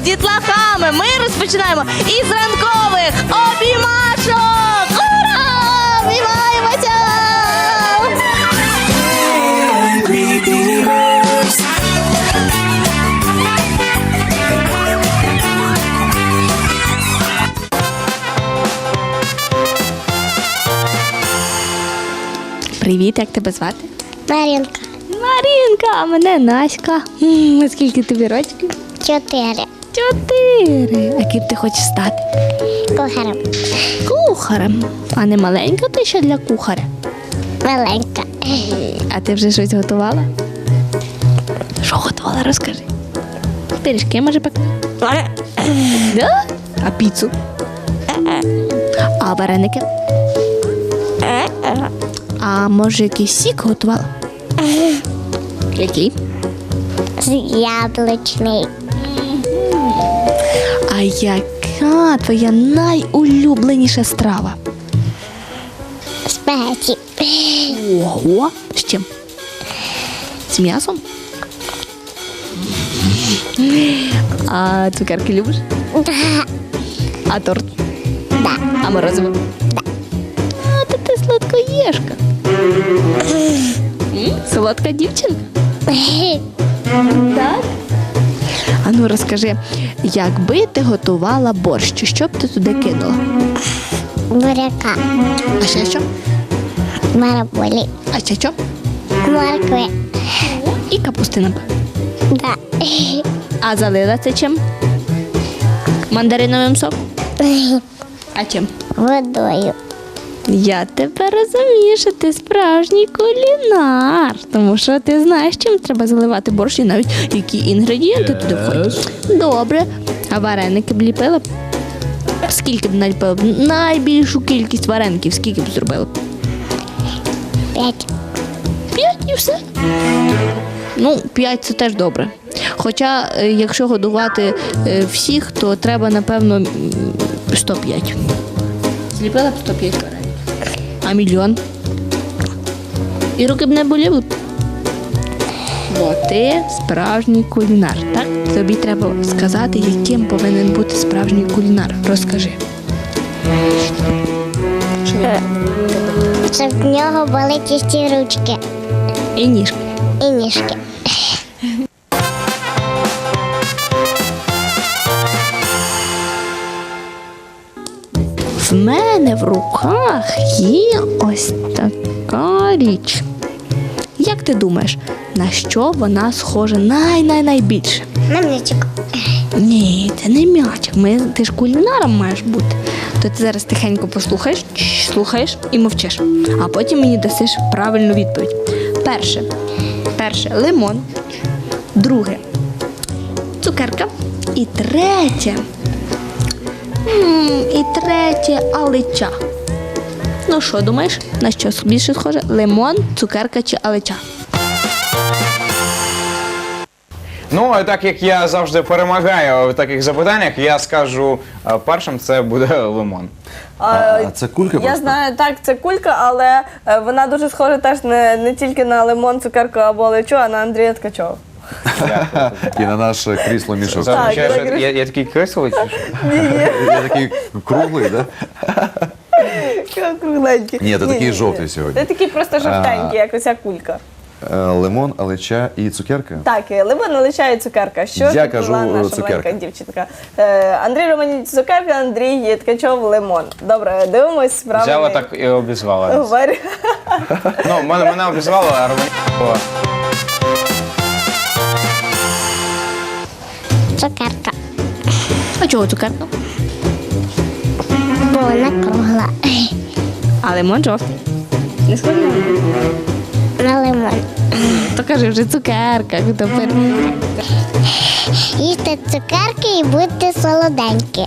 дітлахами ми розпочинаємо із ранкових обіймашок! Ура! Обіймаємося! Привіт, як тебе звати? Марінка. Марінка, а мене Наська. М, а Скільки тобі рочків? Чотири. Чотири. А ким ти хочеш стати? Кухарем. Кухарем. А не маленька ти ще для кухаря. Маленька. А ти вже щось готувала? Що готувала, розкажи. Пиріжки може пекти? Да? А піцу? А вареники? А може якийсь сік готувала? Який? З яблучний. А яка твоя найулюбленіша страва? Спеці. Ого, з чим? З м'ясом? А цукерки любиш? Да. А торт? Да. А морозиво? А, то ти сладкоєшка. Солодка дівчинка? Так. А ну розкажи, якби ти готувала борщ, що б ти туди кинула? Буряка. А ще що? Мараболі. А ще що? Моркви. І капусти напевно. Да. А залила це чим? Мандариновим соком? А чим? Водою. Я тебе розумію, що ти справжній кулінар, тому що ти знаєш, чим треба заливати борщ і навіть які інгредієнти туди входять. Добре. А вареники б ліпила б? Скільки б наліпила б? Найбільшу кількість вареників, скільки б зробила? П'ять. П'ять і все. Ну, п'ять це теж добре. Хоча, е, якщо годувати е, всіх, то треба, напевно, м, 105. Зліпила б 105 вареників. А мільйон? І руки б не боліли. Бо ти справжній кулінар, так? Тобі треба сказати, яким повинен бути справжній кулінар. Розкажи. Щоб в нього були чисті ручки І ніжки. і ніжки. В руках є ось така річ. Як ти думаєш, на що вона схожа най-най-найбільше? На м'ячик. Ні, це не м'ячик. Ми, ти ж кулінаром маєш бути. То ти зараз тихенько послухаєш, слухаєш і мовчиш. А потім мені дасиш правильну відповідь. Перше, перше лимон, друге цукерка. І третє. І третє алича. Ну що думаєш, на що більше схоже? Лимон, цукерка чи алича? Ну, а так як я завжди перемагаю в таких запитаннях, я скажу е, першим це буде лимон. А, А це кулька Я просто? знаю, так, це кулька, але е, вона дуже схожа теж не, не тільки на лимон, цукерку або лечу, а на Андрія Ткачова. І на наше крісло мішок. Так, Означає, що я, я такий кислий, чи що? Я такий круглий, да? Кругленький. Ні, ти такий жовтий сьогодні. Ти такий просто жовтенький, як оця кулька. Е, Лимон, алеча і цукерка. Так, і лимон лишає цукерка. Що Я кажу, наша цукерка. маленька дівчинка? Е, Андрій Романі цукерка, Андрій Ткачов лимон. Добре, дивимось справді. Взяла так і обізвала. Ну, мене, мене обізвала, а Романова. Цукерка. А чого цукерка? Бо вона кругла. А лимон жовтий. Не схоже? на лимон? То кажи вже цукерка, тепер. Їсти цукерки і будьте солоденькі.